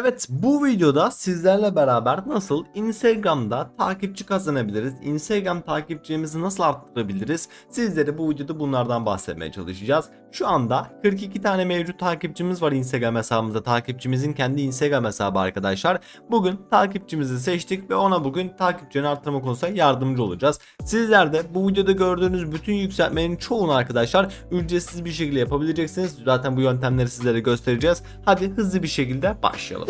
Evet bu videoda sizlerle beraber nasıl Instagram'da takipçi kazanabiliriz, Instagram takipçimizi nasıl arttırabiliriz sizlere bu videoda bunlardan bahsetmeye çalışacağız. Şu anda 42 tane mevcut takipçimiz var Instagram hesabımızda takipçimizin kendi Instagram hesabı arkadaşlar. Bugün takipçimizi seçtik ve ona bugün takipçilerini arttırma konusunda yardımcı olacağız. Sizler de bu videoda gördüğünüz bütün yükseltmenin çoğunu arkadaşlar ücretsiz bir şekilde yapabileceksiniz. Zaten bu yöntemleri sizlere göstereceğiz. Hadi hızlı bir şekilde başlayalım.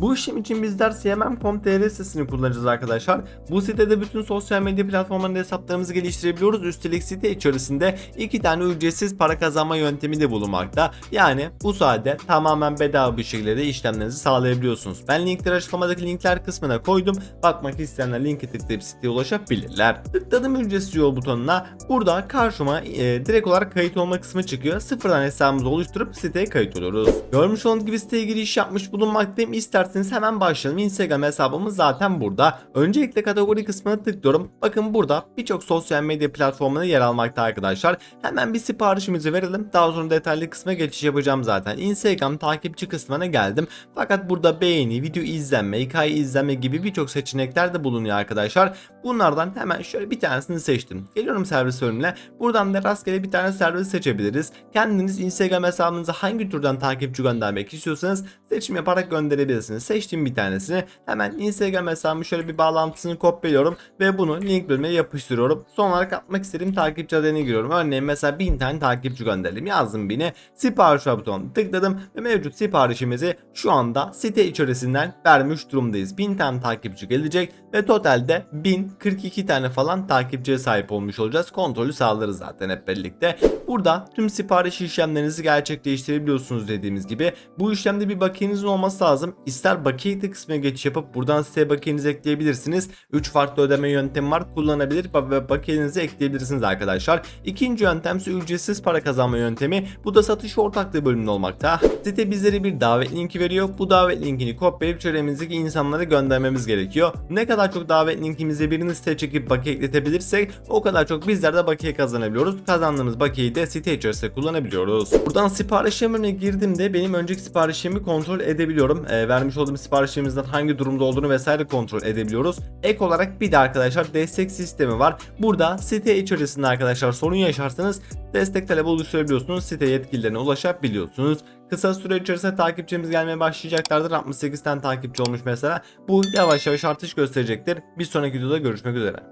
Bu işlem için bizler cmm.com.tr sitesini kullanacağız arkadaşlar. Bu sitede bütün sosyal medya platformlarında hesaplarımızı geliştirebiliyoruz. Üstelik site içerisinde iki tane ücretsiz para kazanma yöntemi de bulunmakta. Yani bu sayede tamamen bedava bir şekilde de işlemlerinizi sağlayabiliyorsunuz. Ben linkleri açıklamadaki linkler kısmına koydum. Bakmak isteyenler linki tıklayıp siteye ulaşabilirler. Tıkladım ücretsiz yol butonuna. Burada karşıma e, direkt olarak kayıt olma kısmı çıkıyor. Sıfırdan hesabımızı oluşturup siteye kayıt oluyoruz. Görmüş olduğunuz gibi siteye giriş yapmış bulunmaktayım. İsterseniz hemen başlayalım. Instagram hesabımız zaten burada. Öncelikle kategori kısmına tıklıyorum. Bakın burada birçok sosyal medya platformunda yer almakta arkadaşlar. Hemen bir siparişimizi verelim. Daha sonra detaylı kısma geçiş yapacağım zaten. Instagram takipçi kısmına geldim. Fakat burada beğeni, video izlenme, hikaye izlenme gibi birçok seçenekler de bulunuyor arkadaşlar. Bunlardan hemen şöyle bir tanesini seçtim. Geliyorum servis bölümüne. Buradan da rastgele bir tane servis seçebiliriz. Kendiniz Instagram hesabınıza hangi türden takipçi göndermek istiyorsanız seçim yaparak gönderebilirsiniz. Seçtiğim bir tanesini hemen Instagram hesabımı şöyle bir bağlantısını kopyalıyorum ve bunu link bölümüne yapıştırıyorum. Son olarak atmak istediğim takipçi adını giriyorum. Örneğin mesela 1000 tane takipçi gönderelim. Yazdım 1000'e sipariş butonuna tıkladım ve mevcut siparişimizi şu anda site içerisinden vermiş durumdayız. 1000 tane takipçi gelecek ve totalde 1042 tane falan takipçiye sahip olmuş olacağız. Kontrolü sağlarız zaten hep birlikte. Burada tüm sipariş işlemlerinizi gerçekleştirebiliyorsunuz dediğimiz gibi. Bu işlemde bir bakiyenizin olması lazım. İster bakiye kısmına geçiş yapıp buradan siteye bakiyenizi ekleyebilirsiniz. 3 farklı ödeme yöntemi var. Kullanabilir ve bakiyenizi ekleyebilirsiniz arkadaşlar. İkinci yöntem ise ücretsiz para kazanma yöntemi. Bu da satış ortaklığı bölümünde olmakta. Site bizlere bir davet linki veriyor. Bu davet linkini kopyalayıp çevremizdeki insanlara göndermemiz gerekiyor. Ne kadar çok davet linkimizi birini siteye çekip bakiye ekletebilirsek o kadar çok bizler de bakiye kazanabiliyoruz. Kazandığımız bakiyeyi de site içerisinde kullanabiliyoruz. Buradan sipariş bölümüne girdiğimde benim önceki siparişimi kontrol edebiliyorum. Ee, vermiş olduğum siparişimizden hangi durumda olduğunu vesaire kontrol edebiliyoruz. Ek olarak bir de arkadaşlar destek sistemi var. Burada site içerisinde arkadaşlar sorun yaşarsanız destek talebi oluşturabiliyorsunuz. Site yetkililerine ulaşabiliyorsunuz. Kısa süre içerisinde takipçimiz gelmeye başlayacaklardır. 68 tane takipçi olmuş mesela. Bu yavaş yavaş artış gösterecektir. Bir sonraki videoda görüşmek üzere.